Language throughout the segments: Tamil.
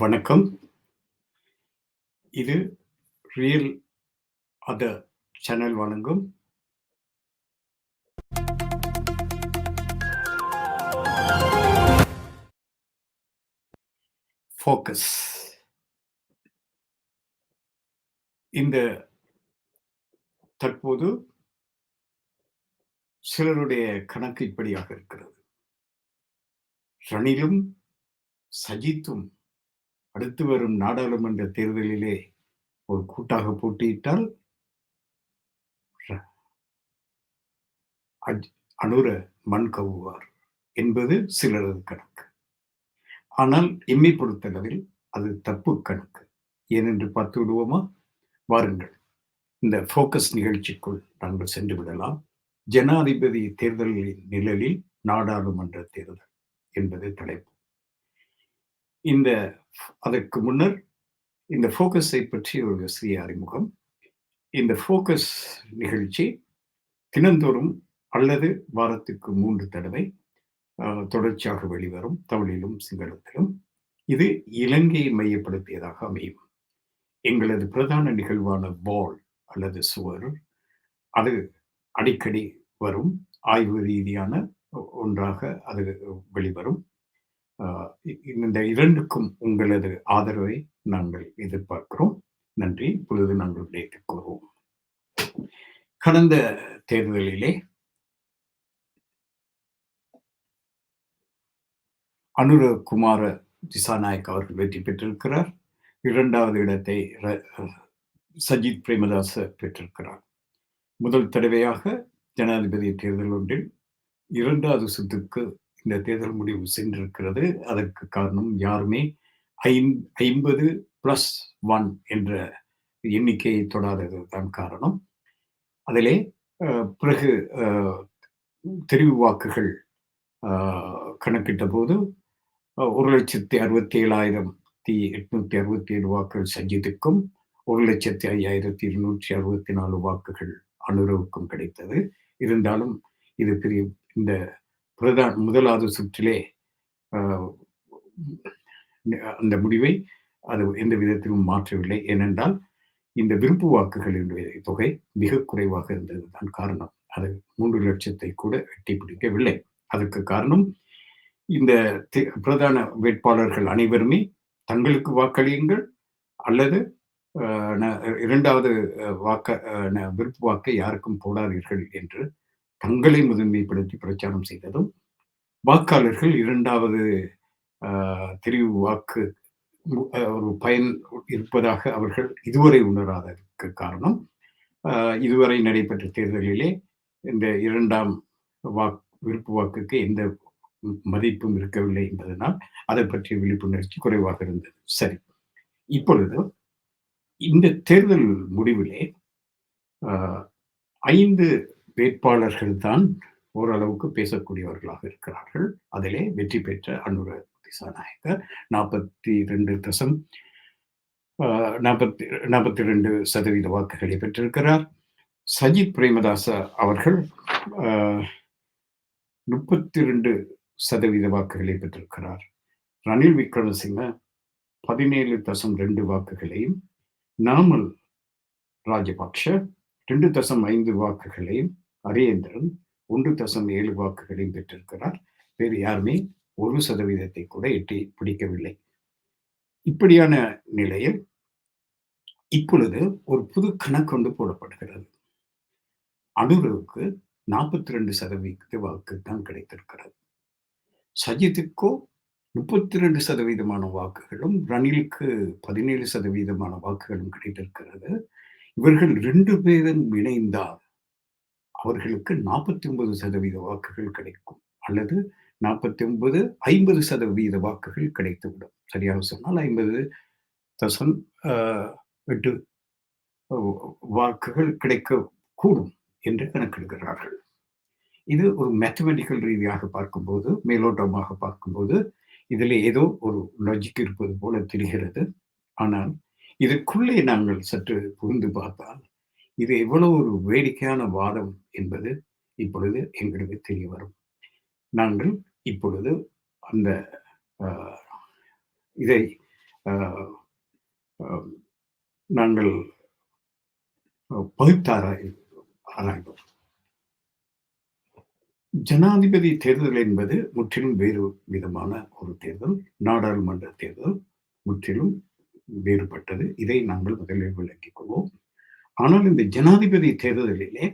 வணக்கம். இது ரியல் அத சேனல் வழங்கும் ஃபோக்கஸ். இந்த தற்போது சிலருடைய கணக்கு இப்படியாக இருக்கிறது. ரணிலும், சஜித்தும் அடுத்து வரும் நாடாளுமன்ற தேர்தலிலே ஒரு கூட்டாக போட்டியிட்டால் அஜ் அனுர மண் கவுவார் என்பது சிலரது கணக்கு. ஆனால் எம்மை பொறுத்தளவில் அது தப்பு கணக்கு. ஏனென்று பார்த்து விடுவோமா? வாருங்கள். இந்த ஃபோக்கஸ் நிகழ்ச்சிக்குள் நாங்கள் சென்று விடலாம். ஜனாதிபதி தேர்தலின் நிழலில் நாடாளுமன்ற தேர்தல் என்பது தலைப்பு. இந்த அதற்கு முன்னர் இந்த ஃபோக்கஸை பற்றி ஒரு சிறிய அறிமுகம். இந்த ஃபோக்கஸ் நிகழ்ச்சி தினந்தோறும் அல்லது வாரத்துக்கு மூன்று தடவை தொடர்ச்சியாக வெளிவரும். தமிழிலும், சிங்களத்திலும். இது இலங்கையை மையப்படுத்தியதாக அமையும். எங்களது பிரதான நிகழ்வான பால் அல்லது சுவர் அது அடிக்கடி வரும். ஆய்வு ரீதியான ஒ ஒன்றாக அது வெளிவரும். இந்த இரண்டுக்கும் உங்களது ஆதரவை நாங்கள் எதிர்பார்க்கிறோம். நன்றி. இப்பொழுது நாங்கள் விடைக்கு கடந்த தேர்தலிலே அனுரகுமார திசாநாயக் அவர்கள் வெற்றி பெற்றிருக்கிறார். இரண்டாவது இடத்தை ர சஜித் பிரேமதாச பெற்றிருக்கிறார். முதல் தடவையாக ஜனாதிபதி தேர்தல் ஒன்றில் இரண்டாவது சுற்றுக்கு இந்த தேர்தல் முடிவு சென்றிருக்கிறது. அதற்கு காரணம் யாருமே ஐம்பது பிளஸ் ஒன் என்ற எண்ணிக்கையை தொடாதது தான் காரணம். அதிலே பிறகு தெரிவு வாக்குகள் கணக்கிட்ட போது ஒரு லட்சத்தி அறுபத்தி ஏழாயிரத்தி எட்நூத்தி அறுபத்தி ஏழு வாக்குகள் சஜித்துக்கும் ஒரு லட்சத்தி ஐயாயிரத்தி இருநூற்றி அறுபத்தி நாலு வாக்குகள் அனுரவுக்கும் கிடைத்தது. இருந்தாலும் இது பெரிய இந்த பிரதா முதலாவது சுற்றிலே அந்த முடிவை அது எந்த விதத்திலும் மாற்றவில்லை. ஏனென்றால் இந்த விருப்பு வாக்குகளினுடைய தொகை மிக குறைவாக இருந்தது தான் காரணம். அது 3,00,000 கூட எட்டி பிடிக்கவில்லை. அதற்கு காரணம் இந்த பிரதான வேட்பாளர்கள் அனைவருமே தங்களுக்கு வாக்களியுங்கள் அல்லது இரண்டாவது ந 2வது அ வாக்க விருப்பு வாக்கை யாருக்கும் போடாதீர்கள் என்று தங்களை முதன்மைப்படுத்தி பிரச்சாரம் செய்ததும், வாக்காளர்கள் இரண்டாவது தெரிவு வாக்கு ஒரு பயன் இருப்பதாக அவர்கள் இதுவரை உணராததற்கு காரணம், இதுவரை நடைபெற்ற தேர்தலிலே இந்த இரண்டாம் வாக் விருப்பு வாக்குக்கு எந்த மதிப்பும் இருக்கவில்லை என்பதனால், அதை பற்றிய விழிப்புணர்ச்சி குறைவாக இருந்தது. சரி. இப்பொழுது இந்த தேர்தல் முடிவிலே ஐந்து வேட்பாளர்கள்தான் ஓரளவுக்கு பேசக்கூடியவர்களாக இருக்கிறார்கள். அதிலே வெற்றி பெற்ற அனுர திசாநாயக்க 42 தசம் நாற்பத்தி நாற்பத்தி ரெண்டு சதவீத வாக்குகளை பெற்றிருக்கிறார். சஜித் பிரேமதாச அவர்கள் முப்பத்தி ரெண்டு சதவீத வாக்குகளை பெற்றிருக்கிறார். ரணில் விக்ரமசிங்க 17.2 வாக்குகளையும், நாமல் ராஜபக்ஷ 2.5 வாக்குகளையும், அரியேந்திரன் 1.7 வாக்குகளையும் பெற்றிருக்கிறார். வேறு யாருமே ஒரு சதவீதத்தை கூட எட்டி பிடிக்கவில்லை. இப்படியான நிலையில் இப்பொழுது ஒரு புது கணக்கொண்டு போடப்படுகிறது. அனுரவுக்கு 42% வாக்கு தான் கிடைத்திருக்கிறது. சஜித்துக்கோ 32% வாக்குகளும், ரணிலுக்கு 17% வாக்குகளும் கிடைத்திருக்கிறது. இவர்கள் ரெண்டு பேரும் இணைந்தால் அவர்களுக்கு 49% வாக்குகள் கிடைக்கும். அல்லது 49, 50% வாக்குகள் கிடைத்துவிடும். சரியாக சொன்னால் 50 தசம் எட்டு 8 வாக்குகள் கிடைக்கக்கூடும் என்று கணக்கிடுகிறார்கள். இது ஒரு மேத்தமெட்டிக்கல் ரீதியாக பார்க்கும்போது, மேலோட்டமாக பார்க்கும்போது, இதில் ஏதோ ஒரு லாஜிக் இருப்பது போல தெரிகிறது. ஆனால் இதற்குள்ளே நாங்கள் சற்று புரிந்து பார்த்தால், இது எவ்வளவு ஒரு வேடிக்கையான வாதம் என்பது இப்பொழுது எங்களுக்கு தெரிய வரும். நாங்கள் இப்பொழுது அந்த இதை நாங்கள் பகுத்தாராய் ஆராய்வோம். ஜனாதிபதி தேர்தல் என்பது முற்றிலும் வேறு விதமான ஒரு தேர்தல் நாடாளுமன்ற தேர்தல் முற்றிலும் வேறுபட்டது. இதை நாங்கள் முதலில் விளங்கிக் கொள்வோம். ஆனால் இந்த ஜனாதிபதி தேர்தலிலே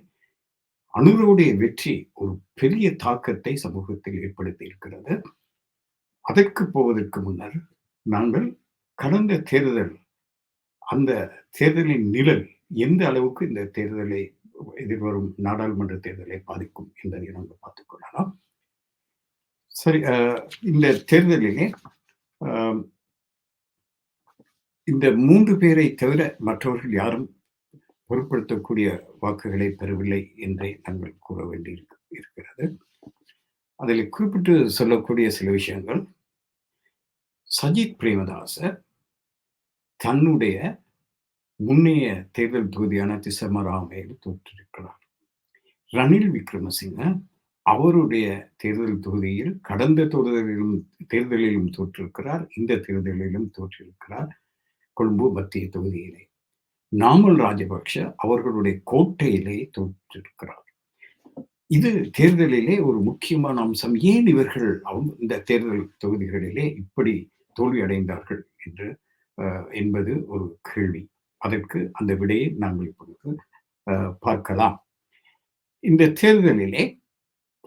அனுருடைய வெற்றி ஒரு பெரிய தாக்கத்தை சமூகத்தில் ஏற்படுத்தி இருக்கிறது. அதற்கு போவதற்கு முன்னர் நாங்கள் கடந்த தேர்தல் அந்த தேர்தலின் நிழல் எந்த அளவுக்கு இந்த தேர்தலை எதிர்வரும் நாடாளுமன்ற தேர்தலை பாதிக்கும் என்பதை நாங்கள் பார்த்துக் கொள்ளலாம். சரி இந்த தேர்தலிலே இந்த மூன்று பேரை தவிர மற்றவர்கள் யாரும் பொருட்படுத்தக்கூடிய வாக்குகளை பெறவில்லை என்றே நாங்கள் கூற வேண்டி இருக்கிறது. அதில் குறிப்பிட்டு சொல்லக்கூடிய சில விஷயங்கள். சஜித் பிரேமதாச தன்னுடைய முன்னைய தேர்தல் தொகுதியான திசமராமையில் தோற்றிருக்கிறார். ரணில் விக்ரமசிங்க அவருடைய தேர்தல் தொகுதியில் கடந்த தேர்தலிலும் தேர்தலிலும் தோற்றிருக்கிறார் இந்த தேர்தலிலும் தோற்றிருக்கிறார். கொழும்பு மத்திய தொகுதியிலே. நாமல் ராஜபக்ஷ அவர்களுடைய கோட்டையிலே தோற்றிருக்கிறார். இது தேர்தலிலே ஒரு முக்கியமான அம்சம். ஏன் இவர்கள் இந்த தேர்தல் தொகுதிகளிலே இப்படி தோல்வி அடைந்தார்கள் என்று என்பது ஒரு கேள்வி. அதற்கு அந்த விடையை நாங்கள் இப்பொழுது பார்க்கலாம். இந்த தேர்தலிலே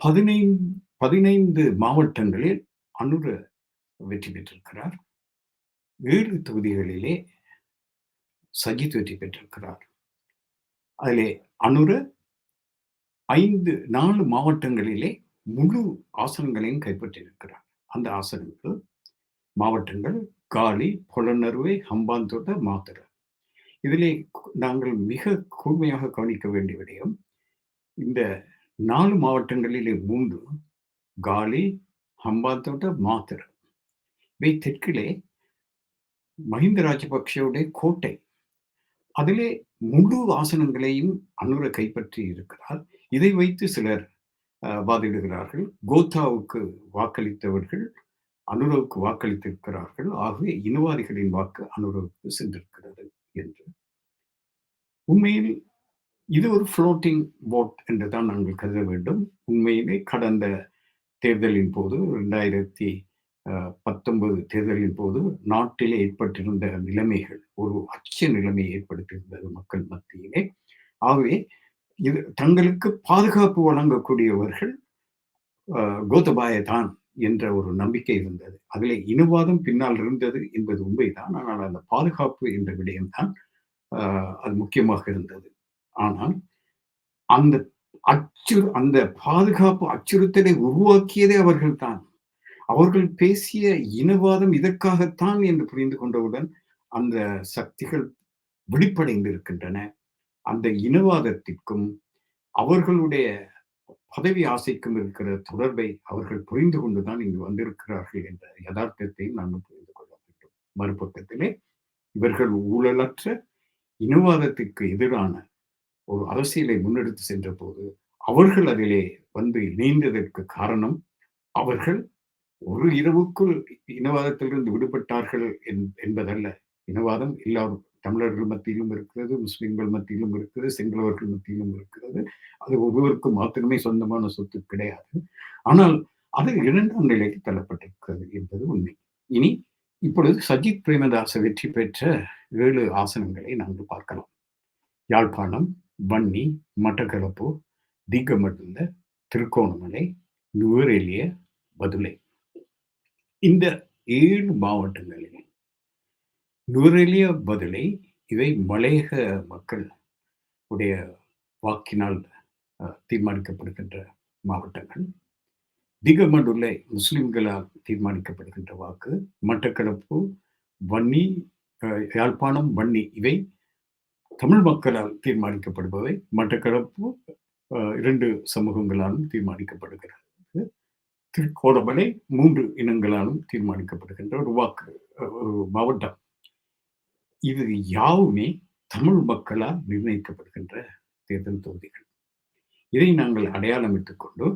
பதினைந்து பதினைந்து மாவட்டங்களில் அனுர வெற்றி பெற்றிருக்கிறார். ஏழு தொகுதிகளிலே சஜித் வெற்றி பெற்றிருக்கிறார். அதிலே அனுர ஐந்து நாலு மாவட்டங்களிலே முழு ஆசனங்களையும் கைப்பற்றியிருக்கிறார். அந்த ஆசனங்கள் மாவட்டங்கள் காலி பொலனறுவை ஹம்பாந்தோட்ட மாத்திரை. இதிலே நாங்கள் மிக கூர்மையாக கவனிக்க வேண்டிய விடயம் இந்த நாலு மாவட்டங்களிலே மூன்று காலி ஹம்பாந்தோட்ட மாத்திரை. இவை தெற்கிலே மஹிந்த ராஜபக்சவுடைய கோட்டை அதிலே முழு ஆசனங்களையும் அனுர கைப்பற்றி இருக்கிறார். இதை வைத்து சிலர் வாதிடுகிறார்கள். கோத்தாவுக்கு வாக்களித்தவர்கள் அனுரவுக்கு வாக்களித்திருக்கிறார்கள். ஆகவே இனவாதிகளின் வாக்கு அனுரவுக்கு சென்றிருக்கிறது என்று. உண்மையில் இது ஒரு ஃப்ளோட்டிங் போட் என்று தான் நாங்கள் கருத வேண்டும். உண்மையிலே கடந்த தேர்தலின் போது ரெண்டாயிரத்தி பத்தொன்பது தேர்தலின் போது நாட்டிலே ஏற்பட்டிருந்த நிலைமைகள் ஒரு அச்ச நிலைமையை ஏற்படுத்தியிருந்தது மக்கள் மத்தியிலே. ஆகவே இது தங்களுக்கு பாதுகாப்பு வழங்கக்கூடியவர்கள் கோத்தபாய தான் என்ற ஒரு நம்பிக்கை இருந்தது. அதிலே இனவாதம் பின்னால் இருந்தது என்பது உண்மைதான். ஆனால் அந்த பாதுகாப்பு என்ற விடயம்தான் அது முக்கியமாக இருந்தது. ஆனால் அந்த அச்சு அந்த பாதுகாப்பு அச்சுறுத்தலை உருவாக்கியதே அவர்கள்தான். அவர்கள் பேசிய இனவாதம் இதற்காகத்தான் என்று புரிந்து கொண்டவுடன் அந்த சக்திகள் விழிப்படைந்து இருக்கின்றன அந்த இனவாதத்திற்கும் அவர்களுடைய பதவி ஆசைக்கும் இருக்கிற தொடர்பை அவர்கள் புரிந்து கொண்டுதான் இங்கு வந்திருக்கிறார்கள் என்ற யதார்த்தத்தையும் நாங்கள் புரிந்து கொள்ள வேண்டும். மறுபக்கத்திலே இவர்கள் ஊழலற்ற இனவாதத்திற்கு எதிரான ஒரு அரசியலை முன்னெடுத்து சென்ற போது அவர்கள் அதிலே வந்து இணைந்ததற்கு காரணம் அவர்கள் ஒரு இரவுக்குள் இனவாதத்திலிருந்து விடுபட்டார்கள் என்பதல்ல. இனவாதம் எல்லா தமிழர்கள் மத்தியிலும் இருக்கிறது முஸ்லிம்கள் மத்தியிலும் இருக்கிறது சிங்களவர்கள் மத்தியிலும் இருக்கிறது. அது ஒருவருக்கு மாத்திரமே சொந்தமான சொத்து கிடையாது. ஆனால் அது இரண்டாம் நிலைக்கு தள்ளப்பட்டிருக்கிறது என்பது உண்மை. இனி இப்பொழுது சஜித் பிரேமதாச வெற்றி பெற்ற ஏழு ஆசனங்களை நாங்கள் பார்க்கலாம். யாழ்ப்பாணம் வன்னி மட்டக்களப்பு திகமடுந்த திருக்கோணமலை நுவரெலிய பதுளை. இந்த ஏழு மாவட்டங்களில் நுவரெலிய பதிலை இவை மலையக மக்கள் உடைய வாக்கினால் தீர்மானிக்கப்படுகின்ற மாவட்டங்கள். திகமண்டுள்ள முஸ்லிம்களால் தீர்மானிக்கப்படுகின்ற வாக்கு மட்டக்களப்பு வன்னி யாழ்ப்பாணம் வன்னி இவை தமிழ் மக்களால் தீர்மானிக்கப்படுபவை. மட்டக்களப்பு இரண்டு சமூகங்களாலும் தீர்மானிக்கப்படுகிறது. திருக்கோணமலை மூன்று இனங்களாலும் தீர்மானிக்கப்படுகின்ற ஒரு வாக்கு ஒரு மாவட்டம். இது யாவுமே தமிழ் மக்களால் நிர்ணயிக்கப்படுகின்ற தேர்தல் தொகுதிகள். இதை நாங்கள் அடையாளமிட்டுக் கொண்டு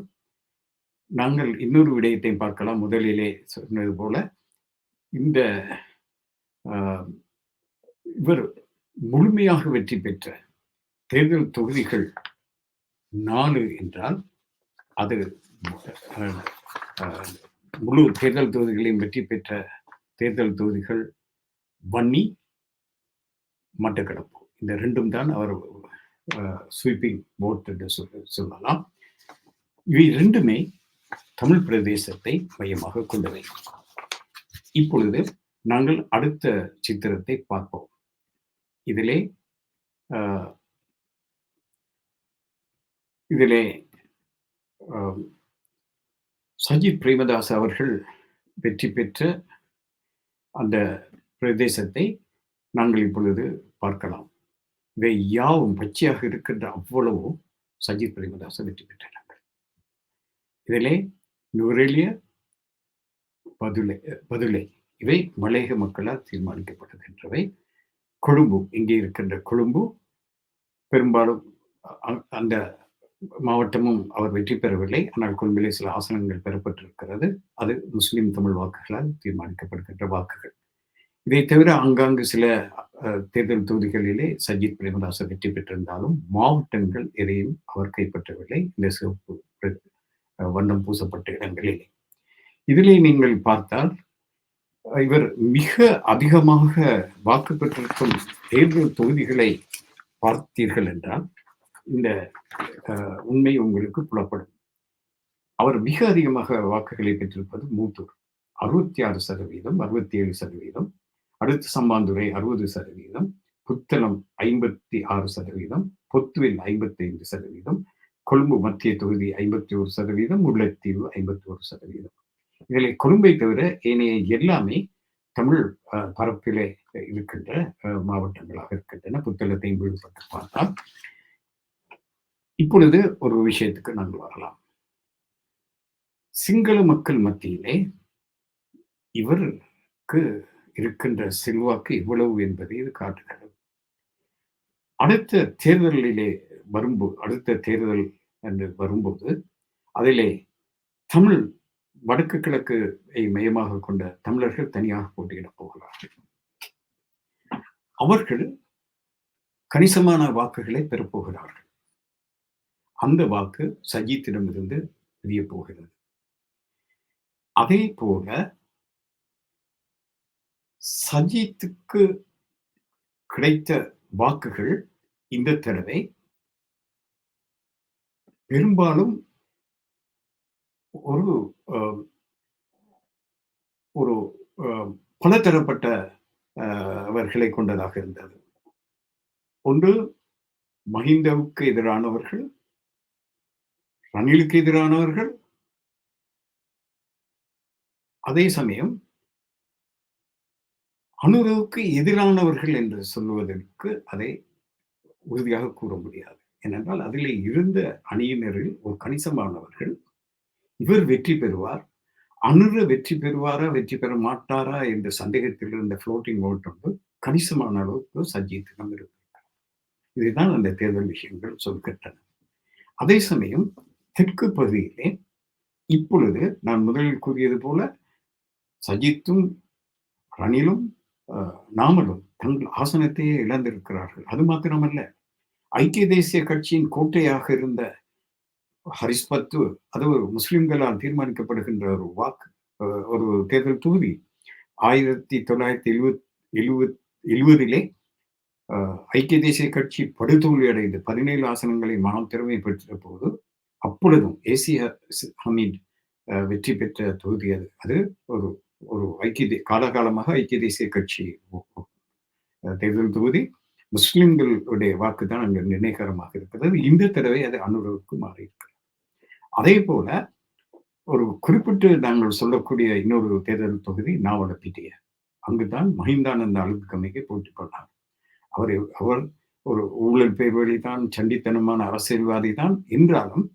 நாங்கள் இன்னொரு விடயத்தை பார்க்கலாம். முதலிலே சொன்னது போல இந்த இவர் முழுமையாக வெற்றி பெற்ற தேர்தல் தொகுதிகள் நாலு என்றால் அது முழு தேர்தல் தொகுதிகளையும் வெற்றி பெற்ற தேர்தல் தொகுதிகள் வன்னி மட்டக்களப்பு. இந்த ரெண்டும் தான் அவர் ஸ்வீப்பிங் போட் என்று சொல்லலாம். இவை ரெண்டுமே தமிழ் பிரதேசத்தை மையமாக கொண்டவை. இப்பொழுது நாங்கள் அடுத்த சித்திரத்தை பார்ப்போம். இதிலே இதிலே சஜித் பிரேமதாஸ் அவர்கள் வெற்றி பெற்ற அந்த பிரதேசத்தை நாங்கள் இப்பொழுது பார்க்கலாம். இவை யாவும் பச்சையாக இருக்கின்ற அவ்வளவும் சஜித் பிரேமதாச வெற்றி பெற்றார்கள் இதிலே நுரேலிய பதுலை பதுலை இவை மலையக மக்களால் தீர்மானிக்கப்படுகின்றவை கொழும்பு இங்கே இருக்கின்ற கொழும்பு பெரும்பாலும் அந்த மாவட்டமும் அவர் வெற்றி பெறவில்லை. ஆனால் கொழும்பிலே சில ஆசனங்கள் பெறப்பட்டிருக்கிறது. அது முஸ்லிம் தமிழ் வாக்குகளால் தீர்மானிக்கப்படுகின்ற வாக்குகள். இதை தவிர ஆங்காங்கு சில தேர்தல் தொகுதிகளிலே சஜித் பிரேமதாச வெற்றி பெற்றிருந்தாலும் மாவட்டங்கள் எதையும் அவர் கைப்பற்றவில்லை. இந்த சிவப்பு வண்ணம் பூசப்பட்ட இடங்களில். இதிலே நீங்கள் பார்த்தால் இவர் மிக அதிகமாக வாக்கு பெற்றிருக்கும் தேர்தல் தொகுதிகளை பார்த்தீர்கள் என்றால் இந்த உண்மை உங்களுக்கு புலப்படும். அவர் மிக அதிகமாக வாக்குகளை பெற்றிருப்பது மூத்தூர். அறுபத்தி ஆறு சதவீதம் அறுபத்தி ஏழு சதவீதம் அடுத்து சம்பாந்துரை அறுபது சதவீதம் புத்தளம் ஐம்பத்தி ஆறு சதவீதம் பொத்துவில் ஐம்பத்தி ஐந்து சதவீதம் கொழும்பு மத்திய தொகுதி ஐம்பத்தி ஒரு சதவீதம் முல்லைத்தீவு ஐம்பத்தி ஒரு சதவீதம். இதில் கொழும்பை தவிர ஏனைய எல்லாமே தமிழ் பரப்பிலே இருக்கின்ற மாவட்டங்களாக இருக்கின்றன. புத்தளத்தையும் விடுபட்டு பார்த்தால் இப்பொழுது ஒரு விஷயத்துக்கு நாங்கள் வரலாம். சிங்கள மக்கள் மத்தியிலே இவருக்கு இருக்கின்ற செல்வாக்கு இவ்வளவு என்பதை இது காட்டுகிறது. அடுத்த தேர்தலிலே வரும்போது அடுத்த தேர்தல் என்று வரும்போது அதிலே தமிழ் வடக்கு கிழக்கு மையமாக கொண்ட தமிழர்கள் தனியாக போட்டியிடப் போகிறார்கள். அவர்கள் கணிசமான வாக்குகளை பெறப்போகிறார்கள் அந்த வாக்கு சஜித்திடமிருந்து பிரிய போகிறது. அதே போல சஜித்துக்கு கிடைத்த வாக்குகள் இந்த தடவை பெரும்பாலும் ஒரு ஒரு பலதரப்பட்ட அவர்களை கொண்டதாக இருந்தது. ஒன்று மஹிந்தவுக்கு எதிரானவர்கள் ரணிலுக்கு எதிரானவர்கள்? அதே சமயம் அனுரவுக்கு எதிரானவர்கள் என்று சொல்வதற்கு அதை உறுதியாக கூற முடியாது. ஏனென்றால் அதில் இருந்த அணியினரில் ஒரு கணிசமானவர்கள் இவர் வெற்றி பெறுவார். அனுர வெற்றி பெறுவாரா வெற்றி பெற மாட்டாரா என்ற சந்தேகத்தில் இருந்த ஃப்ளோட்டிங் ஓட் வந்து கணிசமான அளவுக்கு சஜ்ஜித்திடம் இருக்கிறார் இதுதான் அந்த தேர்தல் விஷயங்கள் சொல்கின்றன. அதே சமயம் தெற்கு பகுதியிலே இப்பொழுது நான் முதலில் கூறியது போல சஜித்தும் ரணிலும் நாமலும் தங்கள் ஆசனத்தையே இழந்திருக்கிறார்கள். அது மாத்திரமல்ல. ஐக்கிய தேசிய கட்சியின் கோட்டையாக இருந்த ஹரிஸ்பத்து அது ஒரு முஸ்லிம்களால் தீர்மானிக்கப்படுகின்ற ஒரு வாக்கு ஒரு தேர்தல் தொகுதி. ஆயிரத்தி தொள்ளாயிரத்தி எழுவத் எழுவத் எழுபதிலே ஐக்கிய தேசிய கட்சி படுதோல்வி அடைந்து பதினேழு ஆசனங்களை மனம் திறமை பெற்ற போது அப்பொழுதும் ஏசிய ஹமீட் வெற்றி பெற்ற தொகுதி அது. அது ஒரு ஒரு ஐக்கிய காலகாலமாக ஐக்கிய தேசிய கட்சி தேர்தல் தொகுதி. முஸ்லிம்களுடைய வாக்கு தான் அங்கு நிர்ணயகரமாக இருக்கிறது. இந்த தடவை அது அனுரவுக்கு மாறி இருக்கிறது. அதே போல ஒரு குறிப்பிட்டு நாங்கள் சொல்லக்கூடிய இன்னொரு தேர்தல் தொகுதி நாவலப்பிட்டிய. அங்குதான் மஹிந்தானந்த அழுக்கமைக்கு போட்டி கொண்டார். அவர் அவர் ஒரு ஊழல் பேர்வழி தான் சண்டித்தனமான அரசியல்வாதி தான் என்றாலும்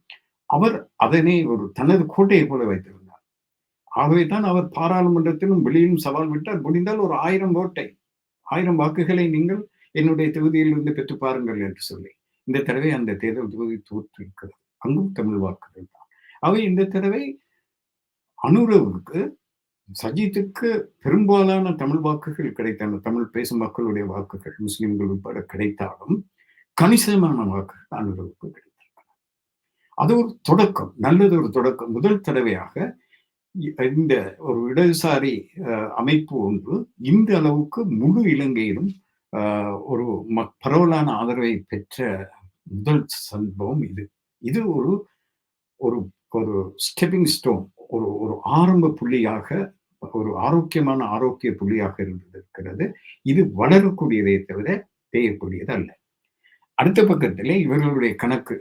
அவர் அதனை ஒரு தனது கோட்டையை போல வைத்திருந்தார். ஆகவே தான் அவர் பாராளுமன்றத்திலும் வெளியிலும் சவால் விட்டால் முடிந்தால் ஒரு ஆயிரம் ஓட்டை ஆயிரம் வாக்குகளை நீங்கள் என்னுடைய தொகுதியில் இருந்து பெற்று பாருங்கள் என்று சொல்லி. இந்த தடவை அந்த தேர்தல் தொகுதி தோற்றிருக்கிறது அங்கும் தமிழ் வாக்குகள் தான். அவை இந்த தடவை அனுரவுக்கு சஜித்துக்கு பெரும்பாலான தமிழ் வாக்குகள் கிடைத்தன. தமிழ் பேசும் மக்களுடைய வாக்குகள் முஸ்லிம்கள் உட்பட கிடைத்தாலும் கணிசமான வாக்குகள் அனுரவுக்கு கிடைக்கும் அது ஒரு தொடக்கம் நல்லது ஒரு தொடக்கம். முதல் தடவையாக இந்த ஒரு இடதுசாரி அமைப்பு ஒன்று இந்த அளவுக்கு முழு இலங்கையிலும் ஒரு பரவலான ஆதரவை பெற்ற முதல் சம்பவம் இது. இது ஒரு ஒரு ஒரு ஸ்டெப்பிங் ஸ்டோன் ஒரு ஒரு ஆரம்ப புள்ளியாக ஒரு ஆரோக்கியமான ஆரோக்கிய புள்ளியாக இருந்திருக்கிறது. இது வளரக்கூடியதை தவிர தேயக்கூடியது அல்ல அடுத்த பக்கத்திலே இவர்களுடைய கணக்கு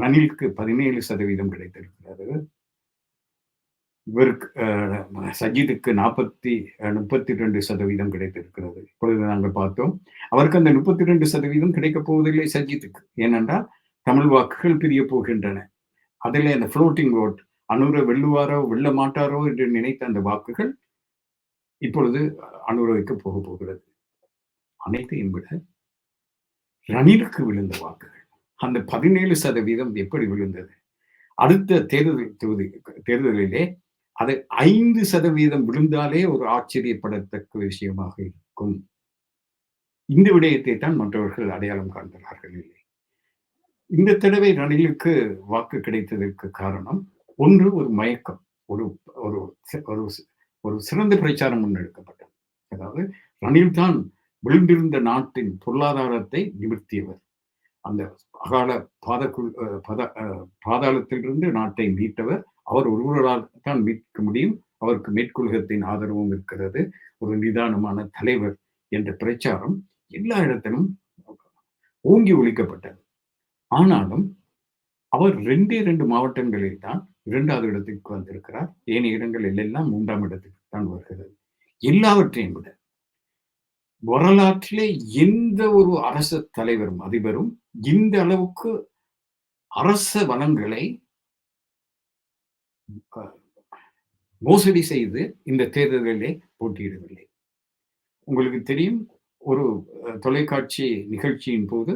ரணிலுக்கு பதினேழு சதவீதம் கிடைத்திருக்கிறது. இவருக்கு சஜிதுக்கு நாற்பத்தி முப்பத்தி ரெண்டு சதவீதம் கிடைத்திருக்கிறது. இப்பொழுது நாங்கள் பார்த்தோம் அவருக்கு அந்த முப்பத்தி ரெண்டு சதவீதம் கிடைக்கப் போவதில்லை சஜித்துக்கு. ஏனென்றால் தமிழ் வாக்குகள் பிரிய போகின்றன. அதில் அந்த ஃப்ளோட்டிங் ஓட் அனுர வெல்லுவாரோ வெல்ல மாட்டாரோ என்று நினைத்த அந்த வாக்குகள் இப்பொழுது அனுரவைக்கு போக போகிறது. அனைத்தையும் விட ரணிலுக்கு விழுந்த வாக்குகள் அந்த பதினேழு சதவீதம் எப்படி விழுந்தது? அடுத்த தேர்தல் தொகுதி தேர்தலிலே அது ஐந்து சதவீதம் விழுந்தாலே ஒரு ஆச்சரியப்படத்தக்க விஷயமாக இருக்கும். இந்த விடயத்தை தான் மற்றவர்கள் அடையாளம் காண்கிறார்கள் இல்லை. இந்த தடவை ரணிலுக்கு வாக்கு கிடைத்ததற்கு காரணம் ஒன்று ஒரு மயக்கம் ஒரு ஒரு ஒரு சிறந்த பிரச்சாரம் முன்னெடுக்கப்பட்டது. அதாவது ரணில் தான் விழுந்திருந்த நாட்டின் பொருளாதாரத்தை நிமிர்த்தியவர். அந்த அகால பாதக்குள் பத பாதாளத்திலிருந்து நாட்டை மீட்டவர். அவர் ஒருவரால் தான் மீட்க முடியும். அவருக்கு மேற்குலகத்தின் ஆதரவும் இருக்கிறது. ஒரு நிதானமான தலைவர் என்ற பிரச்சாரம் எல்லா இடத்திலும் ஓங்கி ஒழிக்கப்பட்டது. ஆனாலும் அவர் ரெண்டே ரெண்டு மாவட்டங்களில் தான் இரண்டாவது இடத்துக்கு வந்திருக்கிறார். ஏனைய இடங்களில் எல்லாம் மூன்றாம் இடத்துக்கு தான் வருகிறது. எல்லாவற்றையும் விட வரலாற்றிலே எந்த ஒரு அரச தலைவரும் அதிபரும் இந்த அளவுக்கு அரச வளங்களை மோசடி செய்து இந்த தேர்தலிலே போட்டியிடவில்லை. உங்களுக்கு தெரியும் ஒரு தொலைக்காட்சி நிகழ்ச்சியின் போது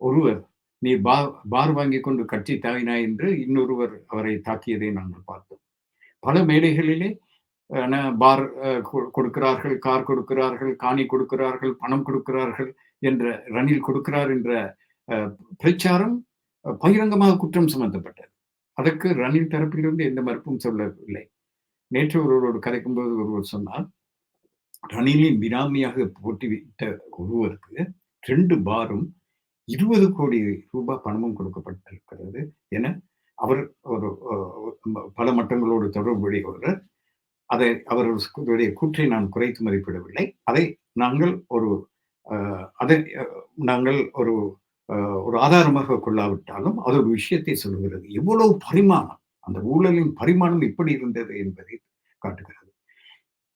ஒருவர் நீ பா பார் வாங்கி கொண்டு கட்சி தாவினாய் என்று இன்னொருவர் அவரை தாக்கியதை நாங்கள் பார்த்தோம். பல மேடைகளிலே பார் கொடுக்கிறார்கள் கார் கொடுக்கிறார்கள் காணி கொடுக்கிறார்கள் பணம் கொடுக்கிறார்கள் என்ற ரணில் கொடுக்கிறார் என்ற பிரச்சாரம் பகிரங்கமாக குற்றம் சுமத்தப்பட்டது. அதற்கு ரணில் தரப்பிலிருந்து எந்த மறுப்பும் சொல்லவில்லை. நேற்று ஒருவரோடு கதைக்கும்போது ஒருவர் சொன்னால் ரணிலின் பினாமியாக போட்டிவிட்ட ஒருவருக்கு ரெண்டு பாரும் இருபது கோடி ரூபாய் பணமும் கொடுக்கப்பட்டிருக்கிறது என அவர் ஒரு பல மட்டங்களோடு தொடர்புடையவர் அதை அவருடைய கூற்றை நான் குறைத்து மதிப்பிடவில்லை. அதை நாங்கள் ஒரு அதை நாங்கள் ஒரு ஒரு ஆதாரமாக கொள்ளாவிட்டாலும் அது ஒரு விஷயத்தை சொல்கிறது எவ்வளவு பரிமாணம் அந்த ஊழலின் பரிமாணம் எப்படி இருந்தது என்பதை காட்டுகிறது.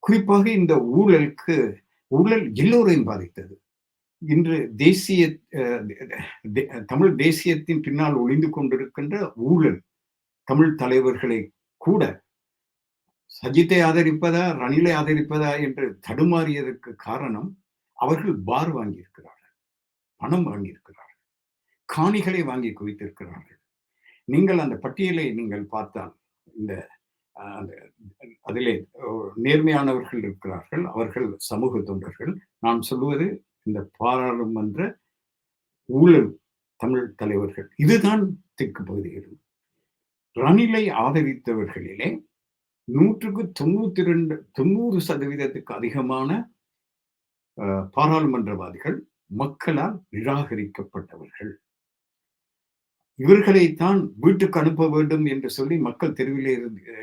குறிப்பாக இந்த ஊழலுக்கு ஊழல் எல்லோரையும் பாதித்தது. இன்று தேசிய தமிழ் தேசியத்தின் பின்னால் ஒளிந்து கொண்டிருக்கின்ற ஊழல் தமிழ் தலைவர்களை கூட சஜித்தை ஆதரிப்பதா ரணிலை ஆதரிப்பதா என்று தடுமாறியதற்கு காரணம் அவர்கள் பார் வாங்கியிருக்கிறார்கள் பணம் வாங்கியிருக்கிறார்கள். காணிகளை வாங்கி குவித்திருக்கிறார்கள். நீங்கள் அந்த பட்டியலை நீங்கள் பார்த்தால் இந்த அந்த அதிலே நேர்மையானவர்கள் இருக்கிறார்கள் அவர்கள் சமூக தொண்டர்கள். நான் சொல்லுவது இந்த பாராளுமன்ற ஊழல் தமிழ் தலைவர்கள். இதுதான் தெற்கு பகுதியில் ரணிலை ஆதரித்தவர்களிலே நூற்றுக்கு தொண்ணூத்தி ரெண்டு தொண்ணூறு சதவீதத்துக்கு அதிகமான பாராளுமன்றவாதிகள் மக்களால் நிராகரிக்கப்பட்டவர்கள். இவர்களைத்தான் வீட்டுக்கு அனுப்ப வேண்டும் என்று சொல்லி மக்கள் தெருவிலே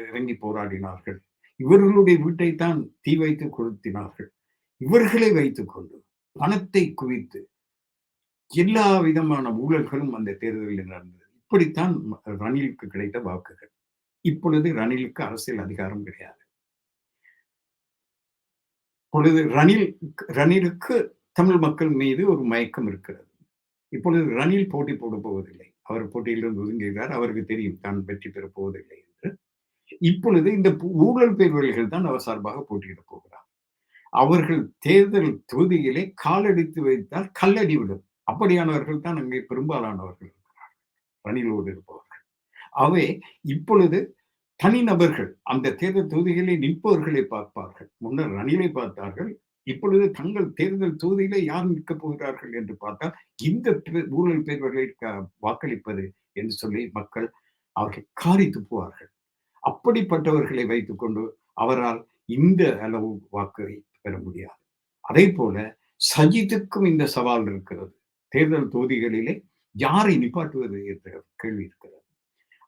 இறங்கி போராடினார்கள். இவர்களுடைய வீட்டைத்தான் தீ வைத்து கொளுத்தினார்கள். இவர்களை வைத்துக் கொண்டு பணத்தை குவித்து எல்லா விதமான ஊழல்களும் அந்த தேர்தலில் நடந்தது. இப்படித்தான் ரணிலுக்கு கிடைத்த வாக்குகள். இப்பொழுது ரணிலுக்கு அரசியல் அதிகாரம் கிடையாது. இப்பொழுது ரணில் ரணிலுக்கு தமிழ் மக்கள் மீது ஒரு மயக்கம் இருக்கிறது. இப்பொழுது ரணில் போட்டி போட போவதில்லை. அவர் போட்டியிலிருந்து ஒதுங்குகிறார் அவருக்கு தெரியும் தான் வெற்றி பெறப் போவதில்லை என்று. இப்பொழுது இந்த ஊழல் பேர்வழிகள் தான் அவர் சார்பாக போட்டியிடப் போகிறார். அவர்கள் தேர்தல் தொகுதியிலே காலடித்து வைத்தால் கல்லடி விடும். அப்படியானவர்கள் தான் அங்கே பெரும்பாலானவர்கள் இருக்கிறார்கள். ரணிலோடு இருப்பவர்கள். அவை இப்பொழுது தனிநபர்கள் அந்த தேர்தல் தொகுதிகளில் நிற்பவர்களை பார்ப்பார்கள். முன்னர் ரணிலை பார்த்தார்கள். இப்பொழுது தங்கள் தேர்தல் தொகுதியிலே யார் நிற்கப் போகிறார்கள் என்று பார்த்தால் இந்த ஊழல் பேர்வர்களை வாக்களிப்பது என்று சொல்லி மக்கள் அவர்கள் காரி துப்புவார்கள் அப்படிப்பட்டவர்களை வைத்துக் கொண்டு அவரால் இந்த அளவு வாக்கை பெற முடியாது. அதே போல சஜித்துக்கும் இந்த சவால் இருக்கிறது. தேர்தல் தொகுதிகளிலே யாரை நிப்பாட்டுவது என்ற கேள்வி இருக்கிறது.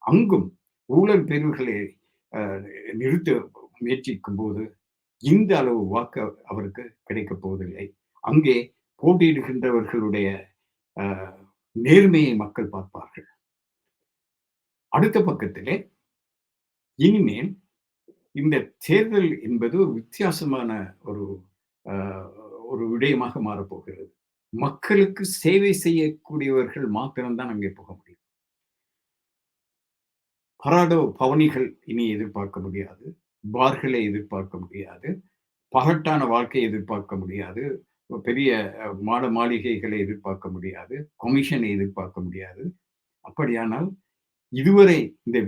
அங்கும் ஊழல் பிரிவுகளை நிறுத்த முயற்சிக்கும் போது இந்த அளவு வாக்கு அவருக்கு கிடைக்கப் போவதில்லை. அங்கே போட்டியிடுகின்றவர்களுடைய நேர்மையை மக்கள் பார்ப்பார்கள். அடுத்த பக்கத்திலே இனிமேல் இந்த தேர்தல் என்பது ஒரு வித்தியாசமான ஒரு ஒரு விடயமாக மாறப்போகிறது மக்களுக்கு சேவை செய்யக்கூடியவர்கள் மாத்திரம்தான் அங்கே போக முடியும். பராடோ பவனிகள் இனி எதிர்பார்க்க முடியாது. பார்களை எதிர்பார்க்க முடியாது. பகட்டான வாழ்க்கையை எதிர்பார்க்க முடியாது. பெரிய மாட மாளிகைகளை எதிர்பார்க்க முடியாது. கொமிஷனை எதிர்பார்க்க முடியாது. அப்படியானால் இதுவரை இந்த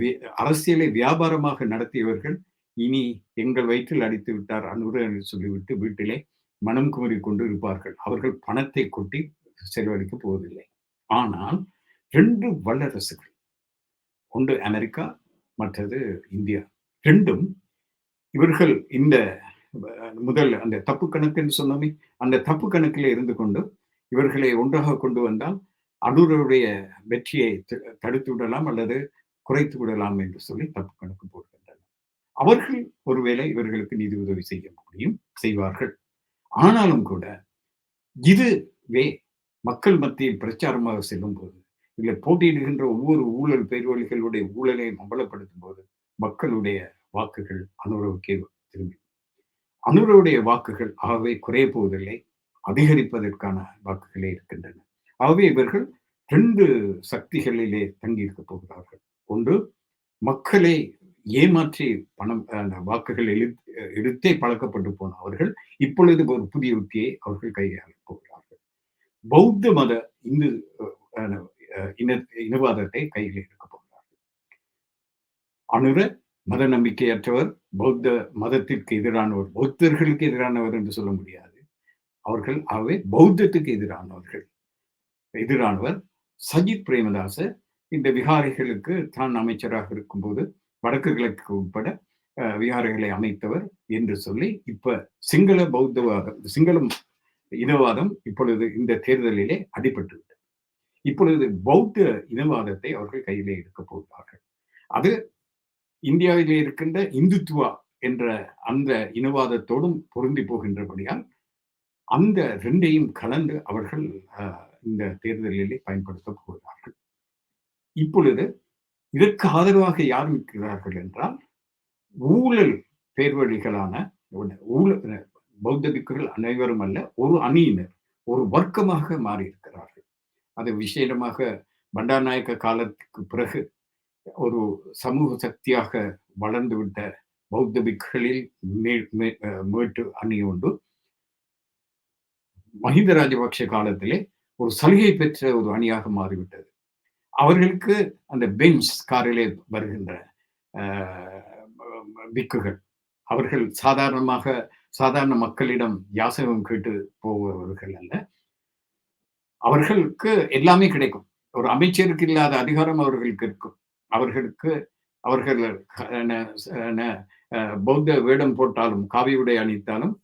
அரசியலை வியாபாரமாக நடத்தியவர்கள் இனி எங்கள் வயிற்றில் அடித்து விட்டார் அனுரன் சொல்லிவிட்டு வீட்டிலே மனம் குமரி கொண்டு இருப்பார்கள். அவர்கள் பணத்தை கொட்டி செலவழிக்க போவதில்லை. ஆனால் ரெண்டு வல்லரசுகள் ஒன்று அமெரிக்கா மற்றது இந்தியா ரெண்டும் இவர்கள் இந்த முதல் அந்த தப்பு கணக்கு என்று சொன்னோமே அந்த தப்பு கணக்கில் இருந்து கொண்டு இவர்களை ஒன்றாக கொண்டு வந்தால் அடூருடைய வெற்றியை தடுத்து விடலாம் அல்லது குறைத்து விடலாம் என்று சொல்லி தப்பு கணக்கு போடுகின்றனர். அவர்கள் ஒருவேளை இவர்களுக்கு நிதி உதவி செய்ய முடியும் செய்வார்கள். ஆனாலும் கூட இதுவே மக்கள் மத்தியில் பிரச்சாரமாக செல்லும் போது இல்லை போட்டியிடுகின்ற ஒவ்வொரு ஊழல் பேர்வழிகளுடைய ஊழலை அம்பலப்படுத்தும் போது மக்களுடைய வாக்குகள் அனுரவுக்கே திரும்பி. அனுரவுடைய வாக்குகள் ஆகவே குறைய போவதில்லை அதிகரிப்பதற்கான வாக்குகளே இருக்கின்றன. ஆகவே இவர்கள் ரெண்டு சக்திகளிலே தங்கியிருக்க போகிறார்கள். ஒன்று மக்களை ஏமாற்றி பணம் வாக்குகள் எழு எடுத்தே பழக்கப்பட்டு போன அவர்கள் இப்பொழுது ஒரு புதிய உத்தியை அவர்கள் கையாளப் போகிறார்கள். பௌத்த மத இந்து இன இனவாதத்தை கையில் எடுக்க போகிறார்கள். அனுர மத நம்பிக்கையற்றவர் பௌத்த மதத்திற்கு எதிரானவர் பௌத்தர்களுக்கு எதிரானவர் என்று சொல்ல முடியாது. அவர்கள் ஆகவே பௌத்தத்துக்கு எதிரானவர்கள். எதிரானவர் சஜித் பிரேமதாச இந்த விகாரிகளுக்கு தான் அமைச்சராக இருக்கும்போது வடக்கு கிழக்கு உட்பட விகாரைகளை அமைத்தவர் என்று சொல்லி இப்ப சிங்கள பௌத்தவாதம் சிங்களம் இனவாதம் இப்பொழுது இந்த தேர்தலிலே அடிபட்டு விட்டது இப்பொழுது பௌத்த இனவாதத்தை அவர்கள் கையிலே எடுக்க போகிறார்கள். அது இந்தியாவிலே இருக்கின்ற இந்துத்துவா என்ற அந்த இனவாதத்தோடும் பொருந்தி போகின்றபடியால் அந்த ரெண்டையும் கலந்து அவர்கள் இந்த தேர்தலிலே பயன்படுத்த போகிறார்கள். இப்பொழுது இதற்கு ஆதரவாக யார் இருக்கிறார்கள் என்றால் ஊழல் பேர்வழிகளான ஊழல் பௌத்த பிக்குகள் அனைவரும் அல்ல ஒரு அணியினர் ஒரு வர்க்கமாக மாறி இருக்கிறார்கள் அது விசேடமாக பண்டாநாயக்க காலத்துக்கு பிறகு ஒரு சமூக சக்தியாக வளர்ந்துவிட்ட பௌத்த பிக்குகளில் மேட்டு அணி உண்டு. மஹிந்த ராஜபக்ஷ காலத்திலே ஒரு சலுகை பெற்ற ஒரு அணியாக மாறிவிட்டது. அவர்களுக்கு அந்த பெஞ்ச் காரிலே வருகின்ற பிக்குகள் அவர்கள் சாதாரணமாக சாதாரண மக்களிடம் யாசகம் கேட்டு போபவர்கள் அல்ல. அவர்களுக்கு எல்லாமே கிடைக்கும். ஒரு அமைச்சருக்கு இல்லாத அதிகாரம் அவர்களுக்கு இருக்கும் அவர்களுக்கு அவர்கள் பௌத்த வேடம் போட்டாலும் காவி உடை அணித்தாலும்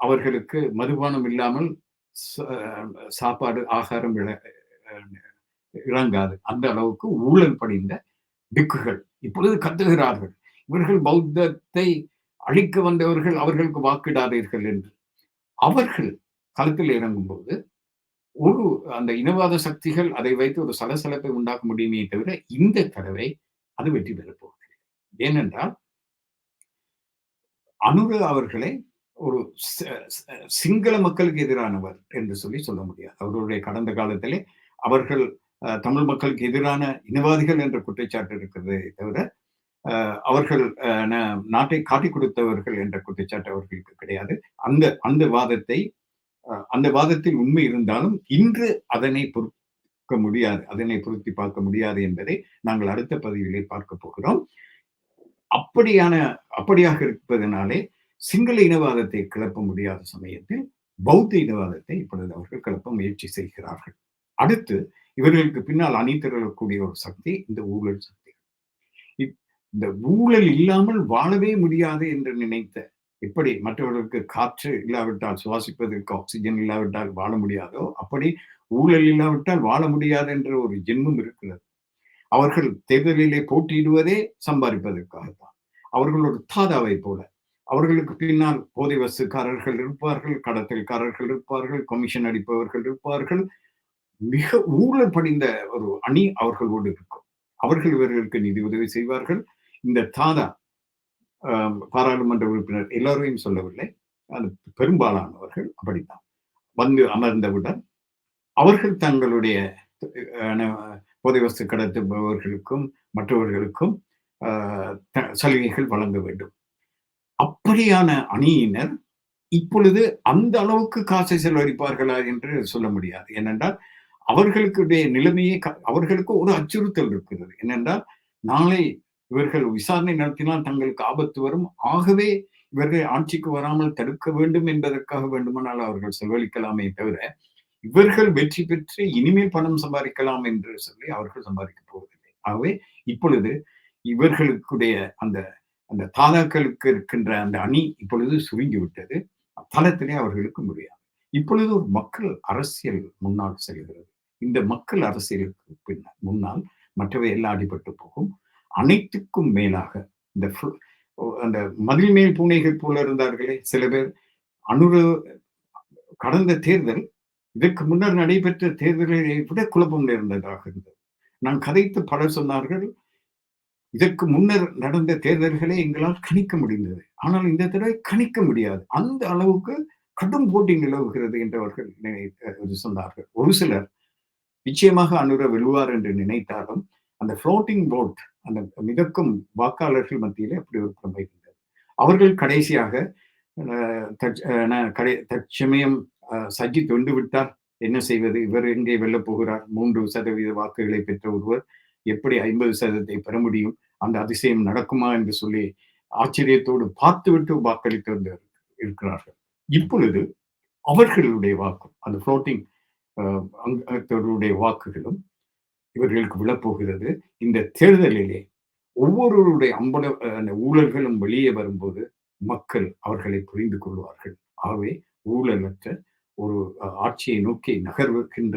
அவர்களுக்கு மதுபானம் இல்லாமல் சாப்பாடு ஆகாரம் இறங்காது. அந்த அளவுக்கு ஊழல் படிந்த பிக்குகள். இப்பொழுது கத்துகிறார்கள். இவர்கள் பௌத்தத்தை அழிக்க வந்தவர்கள் அவர்களுக்கு வாக்கிடாதீர்கள் என்று. அவர்கள் களத்தில் இறங்கும் போது ஒரு அந்த இனவாத சக்திகள் அதை வைத்து ஒரு சலசலப்பை உண்டாக்க முடியுமே தவிர இந்த தடவை அது வெற்றி பெறப் ஏனென்றால் அனுர அவர்களை ஒரு சிங்கள மக்களுக்கு எதிரானவர் என்று சொல்லி சொல்ல முடியாது. அவர்களுடைய கடந்த காலத்திலே அவர்கள் தமிழ் மக்களுக்கு எதிரான இனவாதிகள் என்ற குற்றச்சாட்டு இருக்கிறதே தவிர அவர்கள் நாட்டை காட்டி கொடுத்தவர்கள் என்ற குற்றச்சாட்டு அவர்களுக்கு கிடையாது. அந்த அந்த வாதத்தை அந்த வாதத்தில் உண்மை இருந்தாலும் இன்று அதனை பொறுக்க முடியாது அதனை பொருத்தி பார்க்க முடியாது என்பதை நாங்கள் அடுத்த பதிவிலே பார்க்க போகிறோம். அப்படியான அப்படியாக இருப்பதனாலே சிங்கள இனவாதத்தை கிளப்ப முடியாத சமயத்தில் பௌத்த இனவாதத்தை இப்பொழுது அவர்கள் கிளப்ப முயற்சி செய்கிறார்கள். அடுத்து இவர்களுக்கு பின்னால் அணி ஒரு சக்தி இந்த ஊழல் சக்தி. இந்த ஊழல் இல்லாமல் வாழவே முடியாது என்று நினைத்த எப்படி மற்றவர்களுக்கு காற்று இல்லாவிட்டால் சுவாசிப்பதற்கு ஆக்சிஜன் இல்லாவிட்டால் வாழ முடியாதோ அப்படி ஊழல் இல்லாவிட்டால் வாழ முடியாது என்ற ஒரு ஜென்மம் இருக்கிறது. அவர்கள் தேர்தலிலே போட்டியிடுவதே சம்பாதிப்பதற்காகத்தான். அவர்கள் ஒரு தாதாவை போல. அவர்களுக்கு பின்னால் போதை வசுக்காரர்கள் இருப்பார்கள் கடத்தல்காரர்கள் இருப்பார்கள் கமிஷன் அடிப்பவர்கள் இருப்பார்கள். மிக ஊழல் படிந்த ஒரு அணி அவர்களோடு இருக்கும். அவர்கள் இவர்களுக்கு நிதி உதவி செய்வார்கள். இந்த தாதா பாராளுமன்ற உறுப்பினர் எல்லோரையும் சொல்லவில்லை. அது பெரும்பாலானவர்கள் அப்படித்தான். வந்து அமர்ந்தவுடன் அவர்கள் தங்களுடைய போதை வஸ்து கடத்துபவர்களுக்கும் மற்றவர்களுக்கும் சலுகைகள் வழங்க வேண்டும். அப்படியான அணியினர் இப்பொழுது அந்த அளவுக்கு காசை செலவழிப்பார்களா என்று சொல்ல முடியாது. ஏனென்றால் அவர்களுடைய நிலைமையே அவர்களுக்கு ஒரு அச்சுறுத்தல் இருக்கிறது. ஏனென்றால் நாளை இவர்கள் விசாரணை நடத்தினால் தங்களுக்கு ஆபத்து வரும். ஆகவே இவர்கள் ஆட்சிக்கு வராமல் தடுக்க வேண்டும் என்பதற்காக வேண்டுமானால் அவர்கள் செலவழிக்கலாமே தவிர இவர்கள் வெற்றி பெற்று இனிமேல் பணம் சம்பாதிக்கலாம் என்று சொல்லி அவர்கள் சம்பாதிக்க போவதில்லை. ஆகவே இப்பொழுது இவர்களுக்குடைய அந்த அந்த தாதாக்களுக்கு இருக்கின்ற அந்த அணி இப்பொழுது சுருங்கி விட்டது தளத்திலே அவர்களுக்கு முடியாது இப்பொழுது ஒரு மக்கள் அரசியல் முன்னால் செல்கிறது. இந்த மக்கள் அரசியலுக்கு பின்னால் முன்னால் மற்றவை எல்லாம் அடிபட்டு போகும். அனைத்துக்கும் மேலாக இந்த அந்த மதில் மேல் பூனைகள் போல இருந்தார்களே சில பேர் அனுர கடந்த தேர்தல் இதற்கு முன்னர் நடைபெற்ற தேர்தல்களை விட குழப்பம் நேர்ந்ததாக இருந்தது. நான் கதைத்து பலர் சொன்னார்கள் இதற்கு முன்னர் நடந்த தேர்தல்களை எங்களால் கணிக்க முடிந்தது. ஆனால் இந்த தடவை கணிக்க முடியாது. அந்த அளவுக்கு கடும் போட்டி நிலவுகிறது என்றவர்கள் சொன்னார்கள். ஒரு சிலர் நிச்சயமாக அனுர வெல்வார் என்று நினைத்தாலும் அந்த ஃப்ளோட்டிங் போட் அந்த மிதக்கும் வாக்காளர்கள் மத்தியிலே அப்படி ஒரு பிரமை இருந்தது. அவர்கள் கடைசியாக கடை தற்சமயம் சஜித் வந்து விட்டார். என்ன செய்வது? இவர் எங்கே வெல்லப் போகிறார்? மூன்று சதவீத வாக்குகளை பெற்ற ஒருவர் எப்படி ஐம்பது சதவீதத்தை பெற முடியும்? அந்த அதிசயம் நடக்குமா என்று சொல்லி ஆச்சரியத்தோடு பார்த்துவிட்டு வாக்களித்து இருக்கிறார்கள். இப்பொழுது அவர்களுடைய வாக்கு அந்த ஃப்ளோட்டிங் அங்கத்தவர்களுடைய வாக்குகளும் இவர்களுக்கு விழப்போகிறது. இந்த தேர்தலிலே ஒவ்வொருவருடைய அம்பல ஊழல்களும் வெளியே வரும்போது மக்கள் அவர்களை புரிந்து கொள்வார்கள். ஆகவே ஊழலற்ற ஒரு ஆட்சியை நோக்கி நகர்வுகின்ற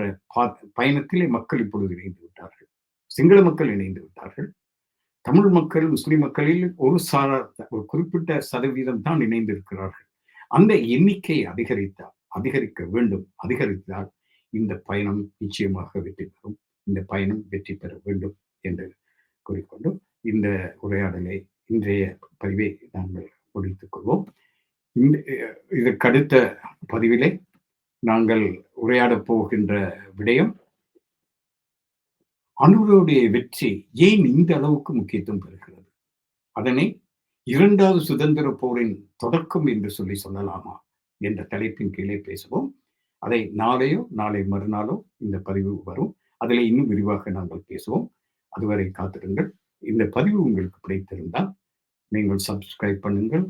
பயணத்திலே மக்கள் இப்பொழுது இணைந்து விட்டார்கள். சிங்கள மக்கள் இணைந்து விட்டார்கள். தமிழ் மக்கள் முஸ்லிம் மக்களில் ஒரு சாரா ஒரு குறிப்பிட்ட சதவீதம் தான் இணைந்திருக்கிறார்கள் அந்த எண்ணிக்கை அதிகரித்தால் அதிகரிக்க வேண்டும். அதிகரித்தால் இந்த பயணம் நிச்சயமாக வெற்றி பெறும். இந்த பயணம் வெற்றி பெற வேண்டும் என்று கூறிக்கொண்டு இந்த உரையாடலை இன்றைய பதிவை நாங்கள் முடித்துக் கொள்வோம். இந்த இதற்கடுத்த பதிவிலே நாங்கள் உரையாடப் போகின்ற விடயம் அணுகளுடைய வெற்றி ஏன் இந்த அளவுக்கு முக்கியத்துவம் பெறுகிறது? அதனை இரண்டாவது சுதந்திர போரின் தொடக்கம் என்று சொல்லி சொல்லலாமா என்ற தலைப்பின் கீழே பேசுவோம். அதை நாளையோ நாளை மறுநாளோ இந்த பதிவு வரும். அதில் இன்னும் விரிவாக நாங்கள் பேசுவோம். அதுவரை காத்திருங்கள். இந்த பதிவு உங்களுக்கு பிடித்திருந்தால் நீங்கள் சப்ஸ்கிரைப் பண்ணுங்கள்.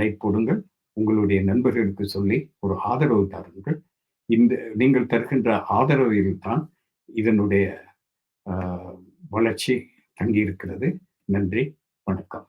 லைக் போடுங்கள். உங்களுடைய நண்பர்களுக்கு சொல்லி ஒரு ஆதரவு தாருங்கள். இந்த நீங்கள் தருகின்ற ஆதரவில் தான் இதனுடைய வளர்ச்சி தங்கியிருக்கிறது. நன்றி. வணக்கம்.